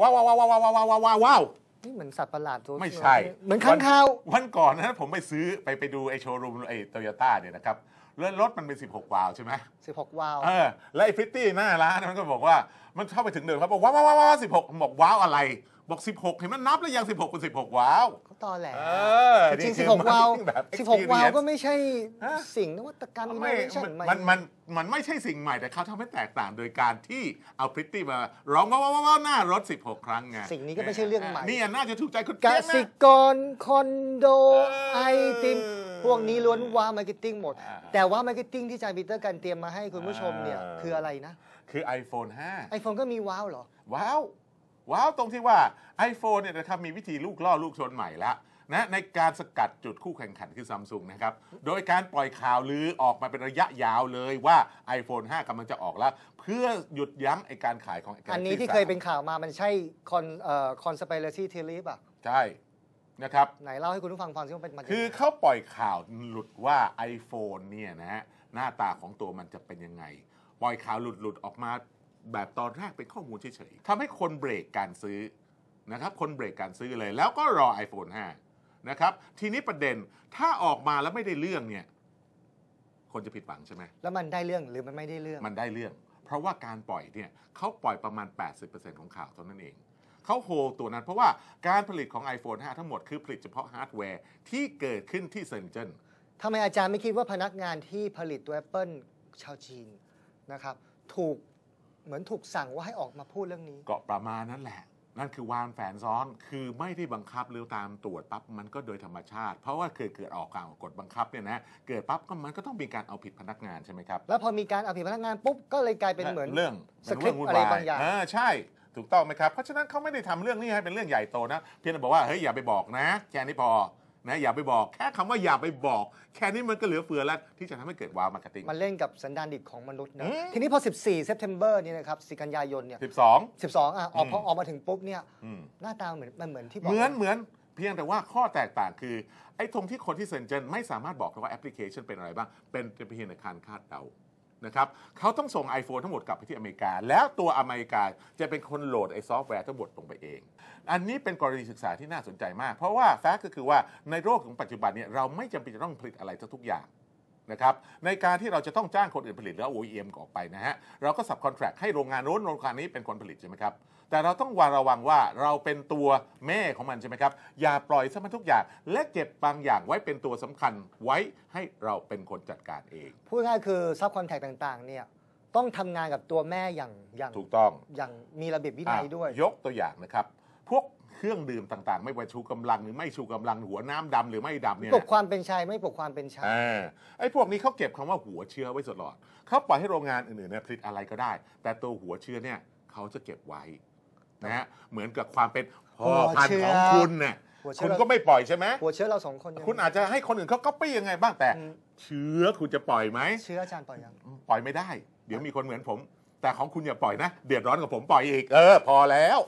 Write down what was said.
ว้าวว้าวว้าวว้าวว้าวว้าวว้าวว้าวว้าว นี่เหมือนสัตว์ประหลาดตัวไม่ใช่ เหมือนข้างคาว วันก่อนนะผมไปซื้อไปไปดูไอโชว์รูมไอโตโยต้าเนี่ยนะครับ แล้วรถมันเป็น 16 วาล์วใช่ไหม16 วาล์วเออแล้วไอ้พริตตี้หน้าร้านมันก็บอกว่ามันเข้าไปถึงเดินครับบอกว้าวว้าวว้าวสิบหกบอกว้าวอะไร บอก 16 เห็นมันนับแล้วยัง 16เป็น16 ว้าวเขาตอแหลเออจริงนี่คือ16 วาล์ว marketing แบบ16 วาล์ว experience ก็ไม่ใช่ฮะสิ่งนวัตกรรมไม่ innovation ใหมันมันมันไม่ใช่สิ่งใหม่แต่เขาทำให้แตกต่างโดยการที่เอาพริตตี้มาร้องว้าวว้าวว้าวหน้ารถ 16 ครั้งไงสิ่งนี้ก็ไม่ใช่เรื่องใหม่นี่น่าจะถูกใจคุณกเจี๊ยบสินะกรคอนโดเออไอติม พวกนี้ล้วนว้ามาร์เก็ตติ้งหมดอ่าแต่ว่ามาร์เก็ตติ้งที่อาจารย์ปีเตอร์กันเตรียมมาให้คุณผู้ชมเนี่ยอ่าคืออะไรนะ คือ iPhone 5ไอโฟนก็มีว้าวเหรอ ว้าว ว้าวตรงที่ว่า iPhone เนี่ยนะครับมีวิธีลูกล่อลูกชนใหม่ละนะในการสกัดจุดคู่แข่งขันคือซัมซุงนะครับ โดยการปล่อยข่าวลือออกมาเป็นระยะยาวเลยว่า iPhone 5กำลังจะออกแล้ว เพื่อหยุดยั้งไอการขายของ Galaxy อันนี้ที่3เคยเป็นข่าวมามันใช่คอนเอ่อคอนสเปเรซี่เทลีป่ะ ใช่ นะครับ ไหนเล่าให้คุณผู้ฟังฟังซิว่าเป็นมันคือเขาปล่อยข่าวหลุดว่า iPhone เนี่ยนะฮะหน้าตาของตัวมันจะเป็นยังไง ปล่อยข่าวหลุดหลุดๆออกมาแบบตอนแรกเป็นข้อมูลเฉยๆทำให้คนเบรกการซื้อนะครับคนเบรกการซื้อเลยแล้วก็รอ iPhone 5 นะครับ ทีนี้ประเด็นถ้าออกมาแล้วไม่ได้เรื่องเนี่ยคนจะผิดหวังใช่ไหมแล้วมันได้เรื่องหรือมันไม่ได้เรื่องมันได้เรื่อง เพราะว่าการปล่อยเนี่ยเขาปล่อยประมาณ 80%ของข่าวเท่านั้นเอง เขาโฮตัวนั้นเพราะว่าการผลิตของ iPhone 5 ทั้งหมดคือผลิตเฉพาะฮาร์ดแวร์ที่เกิดขึ้นที่เซนเจนทำไมอาจารย์ไม่คิดว่าพนักงานที่ผลิตตัว Apple ชาวจีนนะครับถูกเหมือนถูกสั่งว่าให้ออกมาพูดเรื่องนี้ ก็ประมาณนั้นแหละ นั่นคือวานแฝนซ้อนคือไม่ได้บังคับหรือตามตรวจปั๊บมันก็โดยธรรมชาติ เพราะว่าเกิดเกิดออกข่าวกฎบังคับเนี่ยนะเกิดปั๊บก็มันก็ต้องมีการเอาผิดพนักงานใช่ไหมครับแล้วพอมีการเอาผิดพนักงานปุ๊บก็เลยกลายเป็นเหมือนเรื่องสคริปต์เงวุ่นอะไรวบางอย่างเใช่ ถูกต้องไหมครับ เพราะฉะนั้นเขาไม่ได้ทำเรื่องนี้ให้เป็นเรื่องใหญ่โตนะ เพียงแต่บอกว่าเฮ้ยอย่าไปบอกนะ แค่นี้พอนะอย่าไปบอกแค่คำว่าอย่าไปบอก แค่นี้มันก็เหลือเฟือแล้ว ที่จะทำให้เกิดว้าวมาร์เก็ตติ้งมันเล่นกับสันดานดิบของมนุษย์นะอืมทีนี้พอ 14 September เนี่ยนะครับสิกันยายนเนี่ยสิบสอง12อะออกอืมพอออกมาถึงปุ๊บเนี่ยอืมหน้าตาเหมือนมันเหมือนที่บอกเหมือนเหมือนเพียงแต่ว่าข้อแตกต่างคือ ไอ้ตรงที่คนที่เซ็นเจนไม่สามารถบอกได้ว่าแอปพลิเคชันเป็นอะไรบ้างเป็นเพียงแต่การคาดเดา นะครับเขาต้องส่ง iPhone ทั้งหมดกลับไปที่อเมริกา แล้วตัวอเมริกาจะเป็นคนโหลดไอ้ซอฟต์แวร์ทั้งหมดลงไปเอง อันนี้เป็นกรณีศึกษาที่น่าสนใจมาก เพราะว่าแฟกต์ก็คือว่าในโลกของปัจจุบันเนี่ยเราไม่จำเป็นจะต้องผลิตอะไรทุกอย่าง นะครับในการที่เราจะต้องจ้างคนอื่นผลิตแล้ว OEM ก็ออกไปนะฮะเราก็สับคอนแทรคให้โรงงานโน้นโรงงานนี้เป็นคนผลิตใช่ไหมครับแต่เราต้องวางระวังว่าเราเป็นตัวแม่ของมันใช่ไหมครับอย่าปล่อยซะมันทุกอย่าง และเก็บบางอย่างไว้เป็นตัวสำคัญไว้ให้เราเป็นคนจัดการเอง พูดง่ายๆคือซับคอนแทคต่างๆเนี่ยต้องทำงานกับตัวแม่อย่างอย่างถูกต้องอย่างมีระเบียบวินัยด้วยอะยกตัวอย่างนะครับ พวก เครื่องดื่มต่างๆ ไม่ว่าชูกำลังหรือไม่ชูกำลังหัวน้ำดำหรือไม่ดำเนี่ยปลุกความเป็นชายไม่ปลุกความเป็นชายอ่าไอ้พวกนี้เขาเก็บคำว่าหัวเชื้อไว้ตลอดเขาปล่อยให้โรงงานอื่นๆเนี่ยผลิตอะไรก็ได้ แต่ตัวหัวเชื้อเนี่ยเขาจะเก็บไว้นะฮะเหมือนกับความเป็นพ่อพันธุ์ของคุณเนี่ยหัวเชื้คุอณก็ไม่ปล่อยใช่ไหมหัวเชื้อเราสองคนยังคุณอาจจะให้คนอื่นเขาก๊อปปี้ยังไงบ้างแต่อืมเชื้อคุณจะปล่อยไหมเชื้ออาจารย์ปล่อยยังปล่อยไม่ได้ เดี๋ยวมีคนเหมือนผม แต่ของคุณอย่าปล่อยนะ เดือดร้อนกับผมปล่อยอีก เออ พอแล้ว